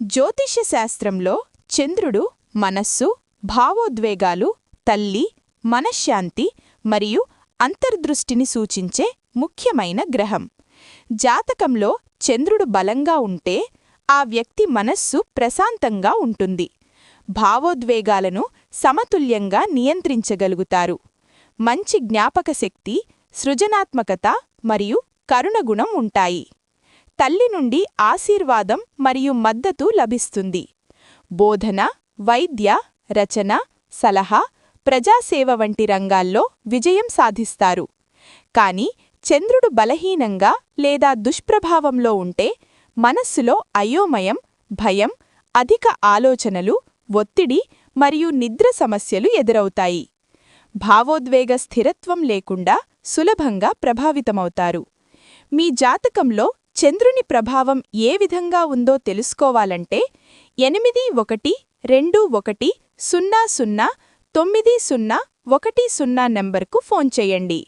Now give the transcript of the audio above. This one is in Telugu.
జ్యోతిష్య శాస్త్రంలో చంద్రుడు మనస్సు భావోద్వేగాలు తల్లి మనశ్శాంతి మరియు అంతర్దృష్టిని సూచించే ముఖ్యమైన గ్రహం. జాతకంలో చంద్రుడు బలంగా ఉంటే ఆ వ్యక్తి మనస్సు ప్రశాంతంగా ఉంటుంది. భావోద్వేగాలను సమతుల్యంగా నియంత్రించగలుగుతారు. మంచి జ్ఞాపకశక్తి సృజనాత్మకత మరియు కరుణగుణం ఉంటాయి. తల్లి నుండి ఆశీర్వాదం మరియు మద్దతు లభిస్తుంది. బోధన వైద్య రచన సలహా ప్రజాసేవ వంటి రంగాల్లో విజయం సాధిస్తారు. కాని చంద్రుడు బలహీనంగా లేదా దుష్ప్రభావంలో ఉంటే మనస్సులో అయోమయం భయం అధిక ఆలోచనలు ఒత్తిడి మరియు నిద్ర సమస్యలు ఎదురవుతాయి. భావోద్వేగ స్థిరత్వం లేకుండా సులభంగా ప్రభావితమవుతారు. మీ జాతకంలో చంద్రుని ప్రభావం ఏ విధంగా ఉందో తెలుసుకోవాలంటే ఎనిమిది ఒకటి రెండు ఒకటి సున్నా సున్నా తొమ్మిది సున్నా ఒకటి సున్నా నెంబర్కు ఫోన్ చేయండి.